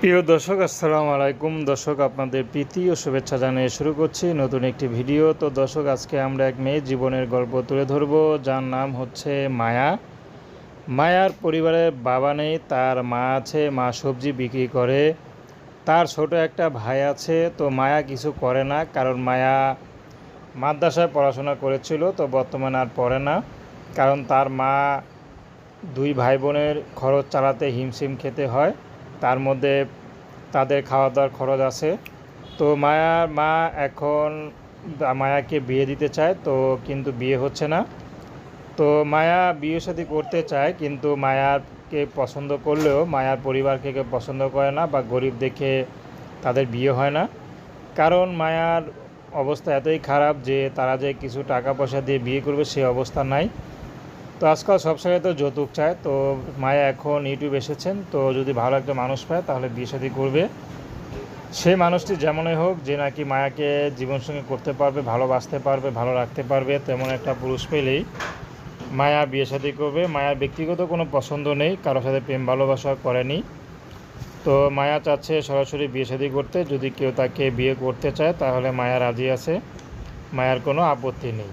প্রিয় দর্শক, আসসালামু আলাইকুম। দর্শক, আপনাদের প্রীতি ও শুভেচ্ছা জানিয়ে শুরু করছি নতুন একটি ভিডিও। তো দর্শক, আজকে আমরা এক মেয়ে জীবনের গল্প তুলে ধরব, যার নাম হচ্ছে মায়া। মায়ার পরিবারের বাবা নেই, তার মা আছে, মা সবজি বিক্রি করে, তার ছোট একটা ভাই আছে। তো মায়া কিছু করে না, কারণ মায়া মাদ্রাসায় পড়াশোনা করেছিল, তো বর্তমানে আর পড়ে না। কারণ তার মা দুই ভাই বোনের খরচ চালাতে হিমশিম খেতে হয়। তার মধ্যে তাদের খাওয়া দাওয়ার খরচ আছে। তো মায়ার মা এখন মায়াকে বিয়ে দিতে চায়, তো কিন্তু বিয়ে হচ্ছে না। তো মায়া বিয়ে সাথে করতে চায়, কিন্তু মায়াকে পছন্দ করলেও মায়ার পরিবারকে কেউ পছন্দ করে না বা গরিব দেখে তাদের বিয়ে হয় না। কারণ মায়ার অবস্থা এতই খারাপ যে তারা যে কিছু টাকা পয়সা দিয়ে বিয়ে করবে সে অবস্থা নাই। তো আজকাল সব জায়গায় তো যৌতুক চায়, তো মায়া এখন ইউটিউব এসেছেন, তো যদি ভালো একটা মানুষ পায় তাহলে বিয়ে শাদী করবে। সেই মানুষটি যেমনই হোক, যে নাকি মায়াকে জীবনসঙ্গী করতে পারবে, ভালোবাসতে পারবে, ভালো রাখতে পারবে, তেমন একটা পুরুষ পেলেই মায়া বিয়ে শাদী করবে। মায়ার ব্যক্তিগত কোনো পছন্দ নেই কারোর সাথে প্রেম ভালোবাসা করেনি। তো মায়া চাচ্ছে সরাসরি বিয়ে শাদী করতে, যদি কেউ তাকে বিয়ে করতে চায় তাহলে মায়া রাজি আছে। মায়ার কোনো আপত্তি নেই।